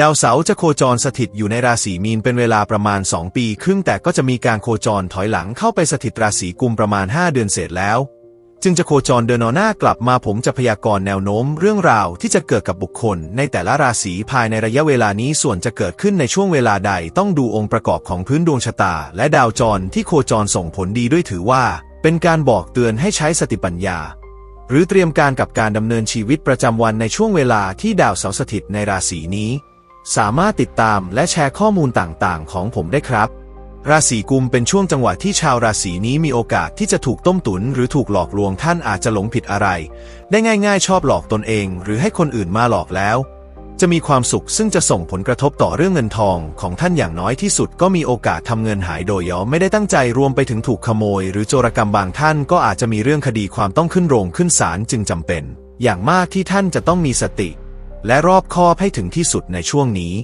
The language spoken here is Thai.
ดาวเสาร์จะโคจรสถิตอยู่ในราศีมีนเป็นเวลาประมาณ 2 ปี ครึ่งแต่ก็จะมีการโคจรถอยหลังเข้าไปสถิตราศีกุมประมาณ 5 เดือนเศษแล้ว จึงจะโคจรเดินหน้ากลับมาผมจะพยากรณ์แนวโน้มเรื่องราวที่จะเกิดกับบุคคล ในแต่ละราศีภายในระยะเวลานี้ส่วนจะเกิดขึ้นในช่วงเวลาใดต้องดูองค์ประกอบของพื้นดวงชะตา และดาวจรที่โคจรส่งผลดีด้วยถือว่า เป็นการบอกเตือนให้ใช้สติปัญญาหรือเตรียมการกับการดำเนินชีวิตประจำวันในช่วงเวลาที่ดาวเสาร์สถิตในราศีนี้ สามารถติดตามและแชร์ข้อมูลต่างๆ ของผมได้ครับ ราศีกุมเป็นช่วงจังหวะที่ชาวราศีนี้มีโอกาสที่จะถูกต้มตุน หรือถูกหลอกลวงท่านอาจจะหลงผิดอะไร ได้ง่ายๆ ชอบหลอกตนเอง หรือให้คนอื่นมาหลอกแล้ว จะมีความสุขซึ่งจะส่งผลกระทบต่อเรื่องเงินทอง ของท่านอย่างน้อยที่สุดก็มีโอกาสทำเงินหายโดยย่อไม่ได้ตั้งใจรวมไปถึงถูกขโมย หรือโจรกรรมบางท่านก็อาจจะมีเรื่องคดีความต้องขึ้นโรงขึ้นศาลจึงจำเป็น อย่างมากที่ท่านจะต้องมีสติ และรอบคอบให้ถึงที่สุดในช่วงนี้